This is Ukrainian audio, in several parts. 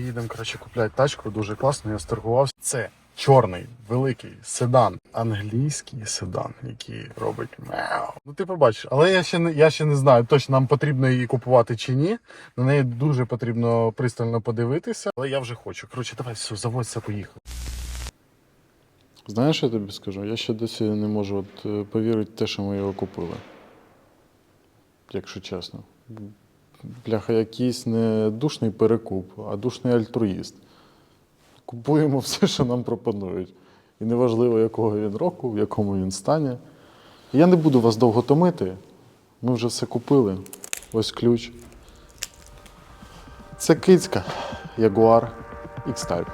їдемо коротше, купляти тачку, дуже класно, я сторгувався. Це чорний, великий седан, англійський седан, який робить мяу. Ну ти побачиш, але я ще не я ще не знаю, точно нам потрібно її купувати чи ні. На неї дуже потрібно пристально подивитися, але я вже хочу. Коротше, давай все, заводься, поїхали. Знаєш, я тобі скажу? Я ще досі не можу от, е, повірити в те, що ми його купили. Якщо чесно. Бляха, якийсь не душний перекуп, а душний альтруїст. Купуємо все, що нам пропонують. І неважливо, якого він року, в якому він стані. Я не буду вас довго томити. Ми вже все купили. Ось ключ. Це кицька Jaguar X-Type.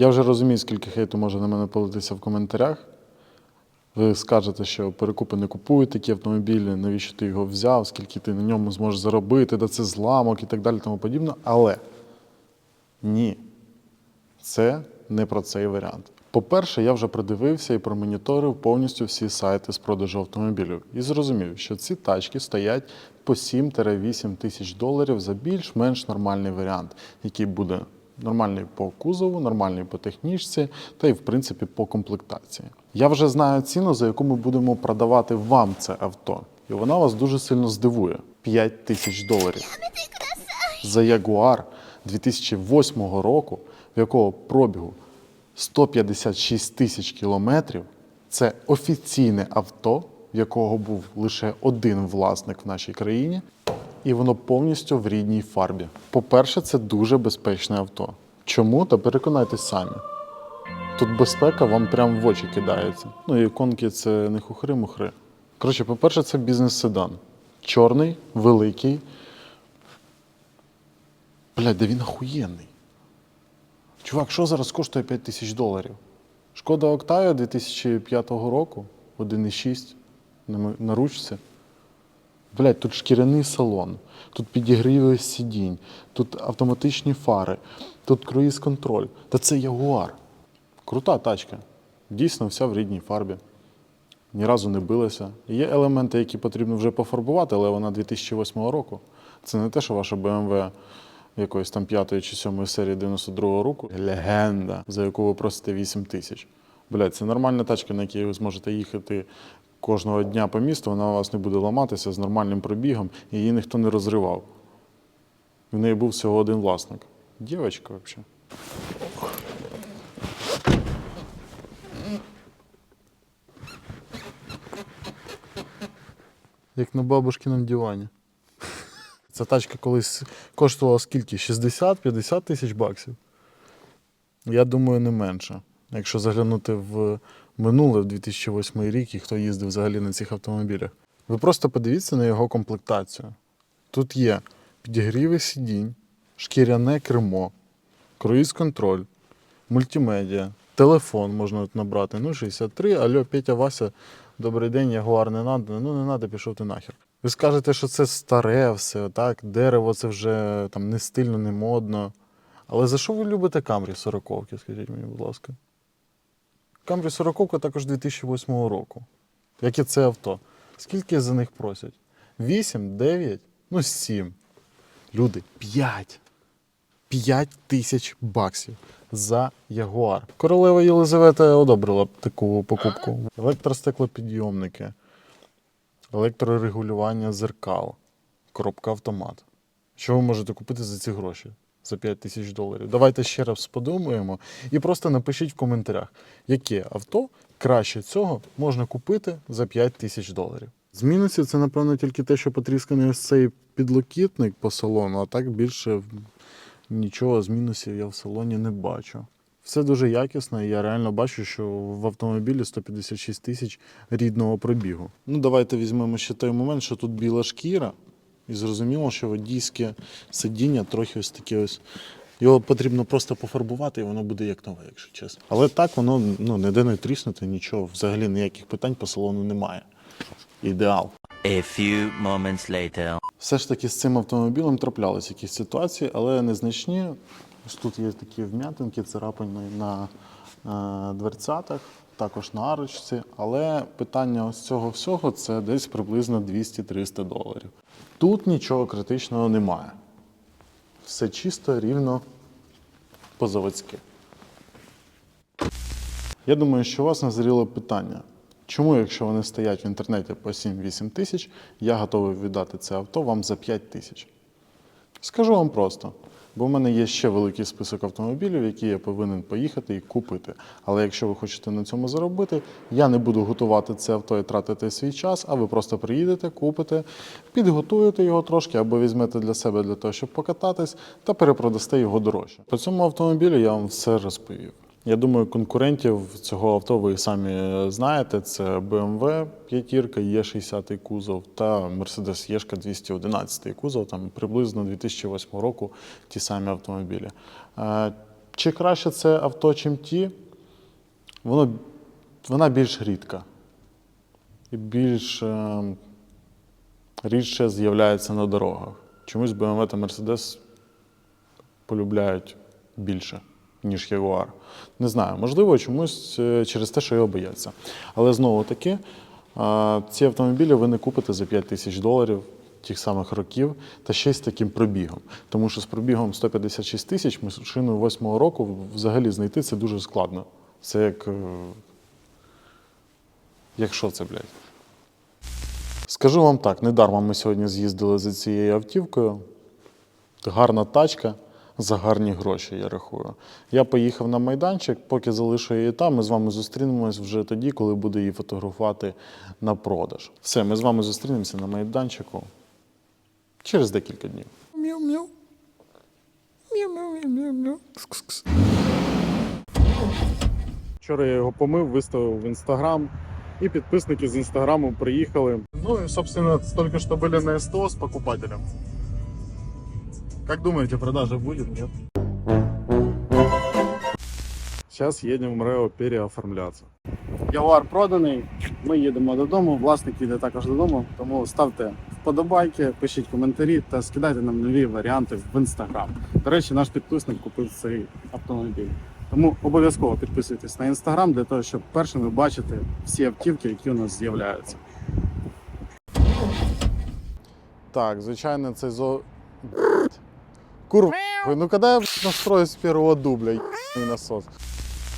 Я вже розумію, скільки хейту може на мене политися в коментарях. Ви скажете, що перекупи не купують такі автомобілі, навіщо ти його взяв, скільки ти на ньому зможеш заробити, да це зламок і так далі, тому подібне. Але ні, це не про цей варіант. По-перше, я вже продивився і промоніторив повністю всі сайти з продажу автомобілів і зрозумів, що ці тачки стоять по 7-8 тисяч доларів за більш-менш нормальний варіант, який буде нормальний по кузову, нормальний по технічці та й в принципі по комплектації. Я вже знаю ціну, за яку ми будемо продавати вам це авто, і вона вас дуже сильно здивує: 5 тисяч доларів за Jaguar 2008 року, в якого пробігу 156 тисяч кілометрів. Це офіційне авто, в якого був лише один власник в нашій країні, і воно повністю в рідній фарбі. По-перше, це дуже безпечне авто. Чому? Та переконайтесь самі. Тут безпека вам прямо в очі кидається. Ну і іконки це не хухри-мухри. Коротше, по-перше, це бізнес-седан. Чорний, великий. Блядь, да він охуєнний. Чувак, що зараз коштує 5 тисяч доларів? Шкода Октавія 2005 року, 1,6 на ручці. Блять, тут шкіряний салон, тут підігріви сидінь, тут автоматичні фари, тут круїз-контроль. Та це Ягуар. Крута тачка. Дійсно, вся в рідній фарбі. Ні разу не билася. Є елементи, які потрібно вже пофарбувати, але вона 2008 року. Це не те, що ваша BMW якоїсь там п'ятої чи сьомої серії 92-го року. Легенда, за яку ви просите 8 тисяч. Блядь, це нормальна тачка, на якій ви зможете їхати кожного дня по місту, вона у вас не буде ламатися з нормальним пробігом, і її ніхто не розривав. В неї був всього один власник. Дівчинка взагалі. Як на бабушкиному дивані. Ця тачка колись коштувала скільки? 60-50 тисяч баксів. Я думаю, не менше. Якщо заглянути в минуле, в 2008 рік, і хто їздив взагалі на цих автомобілях. Ви просто подивіться на його комплектацію. Тут є підігріви сидінь, шкіряне кермо, круїз-контроль, мультимедіа, телефон можна набрати. Ну, 63, алло, Петя, Вася, добрий день, Ягуар не надо. Ну, не надо, пішов ти нахер. Ви скажете, що це старе все, так, дерево це вже там не стильно, не модно. Але за що ви любите Камрі 40 скажіть мені, будь ласка? Камрі 40 також 2008 року. Як і це авто. Скільки за них просять? 8, 9, ну 7. Люди, 5. 5 тисяч баксів за Ягуар. Королева Єлизавета одобрила таку покупку. Електростеклопідйомники, електрорегулювання зеркал, коробка автомат. Що ви можете купити за ці гроші? За 5 тисяч доларів. Давайте ще раз подумаємо і просто напишіть в коментарях, яке авто краще цього можна купити за 5 тисяч доларів. З мінусів це, напевно, тільки те, що потрісканий ось цей підлокітник по салону, а так більше нічого з мінусів я в салоні не бачу. Все дуже якісно, і я реально бачу, що в автомобілі 156 тисяч рідного пробігу. Ну, давайте візьмемо ще той момент, що тут біла шкіра, і зрозуміло, що водійське сидіння трохи ось таке ось Його потрібно просто пофарбувати, і воно буде як нове, якщо чесно. Але так воно ну, ніде не тріснути, нічого, взагалі ніяких питань по салону немає. Ідеал. A few moments later. Все ж таки з цим автомобілем траплялись якісь ситуації, але незначні. Ось тут є такі вм'ятинки, царапини на е, дверцятах, також на арочці. Але питання ось цього всього це десь приблизно 200-300 доларів. Тут нічого критичного немає. Все чисто, рівно по-заводськи. Я думаю, що у вас назріло питання. Чому, якщо вони стоять в інтернеті по 7-8 тисяч, я готовий віддати це авто вам за 5 тисяч? Скажу вам просто, бо в мене є ще великий список автомобілів, які я повинен поїхати і купити. Але якщо ви хочете на цьому заробити, я не буду готувати це авто і тратити свій час, а ви просто приїдете, купите, підготуєте його трошки або візьмете для себе для того, щоб покататись, та перепродасте його дорожче. По цьому автомобілю я вам все розповів. Я думаю, конкурентів цього авто ви самі знаєте. Це BMW 5 Е60 кузов та Mercedes Єшка 211 кузов, там приблизно 2008 року ті самі автомобілі. Е, Чи краще це авто, чим ті? Воно, вона більш рідка і більш е, рідше з'являється на дорогах. Чомусь BMW та Mercedes полюбляють більше, ніж Jaguar. Не знаю, можливо, чомусь е, через те, що його бояться. Але знову таки, е, ці автомобілі ви не купите за 5 тисяч доларів тих самих років та ще й з таким пробігом. Тому що з пробігом 156 тисяч машину 8 року взагалі знайти це дуже складно. Це як. е, Як що це, блядь? Скажу вам так, недарма ми сьогодні з'їздили за цією автівкою. Гарна тачка за гарні гроші, я рахую. Я поїхав на майданчик, поки залишу її там. Ми з вами зустрінемось вже тоді, коли буду її фотографувати на продаж. Все, ми з вами зустрінемося на майданчику через декілька днів. Мяу-мяу. Мяу-мяу-мяу-мяу. Кс-кс-кс. Вчора я його помив, виставив в інстаграм, і підписники з інстаграму приїхали. Ну и, собственно, только что были на СТО с покупателем. Как думаете, продажа будет, нет? Сейчас едем в РЕО переоформляться. Ягуар проданий. Ми їдемо додому. Власник їде також додому. Тому ставте вподобайки, пишіть коментарі та скидайте нам нові варіанти в інстаграм. До речі, наш підписник купив цей автомобіль. Тому обов'язково підписуйтесь на інстаграм для того, щоб першими бачити всі автівки, які у нас з'являються. Так, звичайно, це зо... Курва, ну коли я настрою з першого дубля, ебаний насос.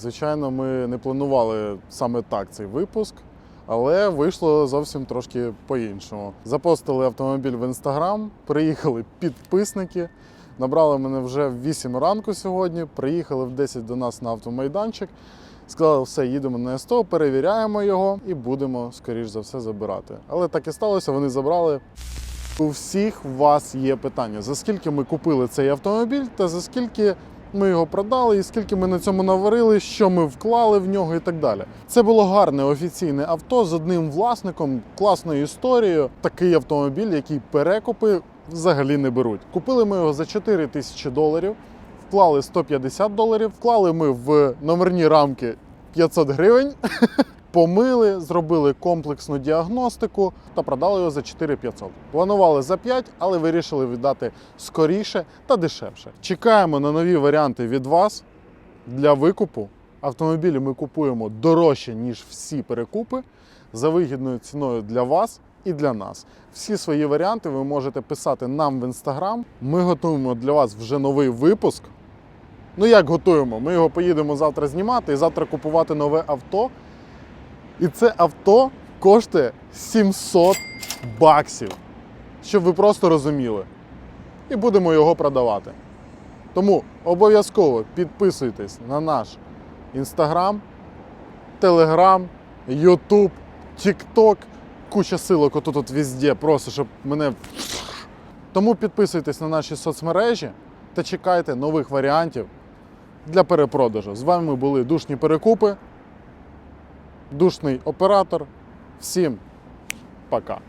Звичайно, ми не планували саме так цей випуск, але вийшло зовсім трошки по-іншому. Запостили автомобіль в інстаграм, приїхали підписники. Набрали мене вже в 8 ранку сьогодні, приїхали в 10 до нас на автомайданчик. Сказали, все, їдемо на СТО, перевіряємо його і будемо, скоріш за все, забирати. Але так і сталося, вони забрали. У всіх вас є питання, за скільки ми купили цей автомобіль та за скільки ми його продали, і скільки ми на цьому наварили, що ми вклали в нього і так далі. Це було гарне офіційне авто з одним власником, класною історією. Такий автомобіль, який перекупи взагалі не беруть. Купили ми його за 4 тисячі доларів, вклали 150 доларів, вклали ми в номерні рамки 500 гривень. Помили, зробили комплексну діагностику та продали його за 4500. Планували за 5, але вирішили віддати скоріше та дешевше. Чекаємо на нові варіанти від вас для викупу. Автомобілі ми купуємо дорожче, ніж всі перекупи, за вигідною ціною для вас і для нас. Всі свої варіанти ви можете писати нам в інстаграм. Ми готуємо для вас вже новий випуск. Ну як готуємо? Ми його поїдемо завтра знімати і завтра купувати нове авто. І це авто коштує 700 баксів, щоб ви просто розуміли. І будемо його продавати. Тому обов'язково підписуйтесь на наш інстаграм, телеграм, ютуб, тікток. Куча силок отут от везде, просто щоб мене. Тому підписуйтесь на наші соцмережі та чекайте нових варіантів для перепродажу. З вами були душні перекупи душний оператор. Всім пока.